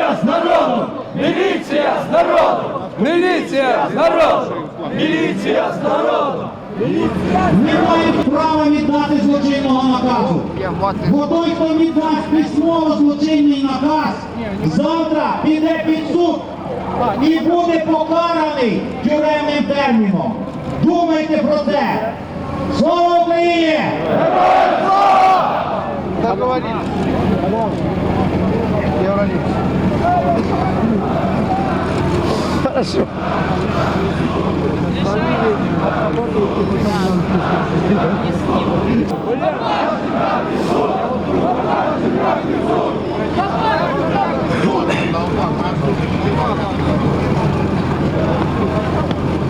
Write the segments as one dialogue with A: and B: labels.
A: Міліція з народом! Міліція з народом! Міліція з народом! Міліція з народом!
B: не мають права віддати злочинного наказу. Бо той, хто віддасть письмово злочинний наказ, завтра піде під суд і буде покараний тюремним терміном. Думайте про це. Слава Україні!
C: Чи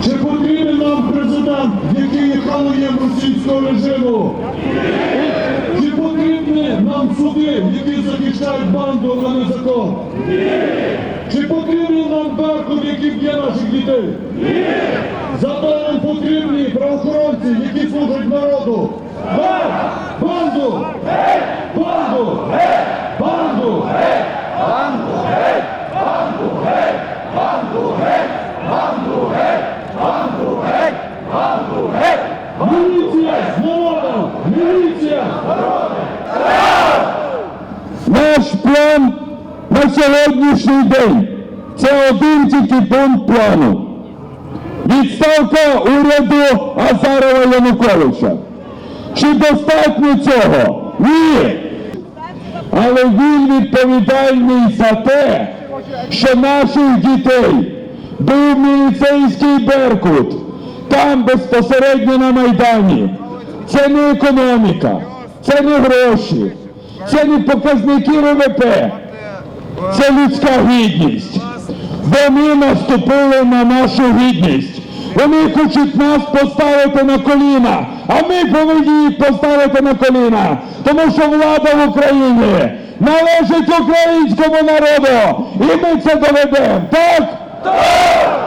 C: потрібен нам президент, який є халуєм російського режиму? Чи потрібні нам суди, які захищають банду, а не закон? Чи потрібен нам Беркут, який б'є наших дітей? Зато нам потрібні правоохоронці, які служать народу. Геть! Банду! Банду! Банду! Міліція з народом! Міліція! Наш план на сьогоднішній день це один тільки пункт плану. Відставка уряду Азарова Януковича. Чи достатньо цього? Ні. Але він відповідальний за те, що наших дітей був міліцейський беркут там безпосередньо на Майдані. Це не економіка, це не гроші, це не показники ВВП, це людська гідність. Бо ми наступили на нашу гідність. Вони хочуть нас поставити на коліна, а ми повинні їх поставити на коліна, тому що влада в Україні належить українському народу, і ми це доведемо. Так? Так!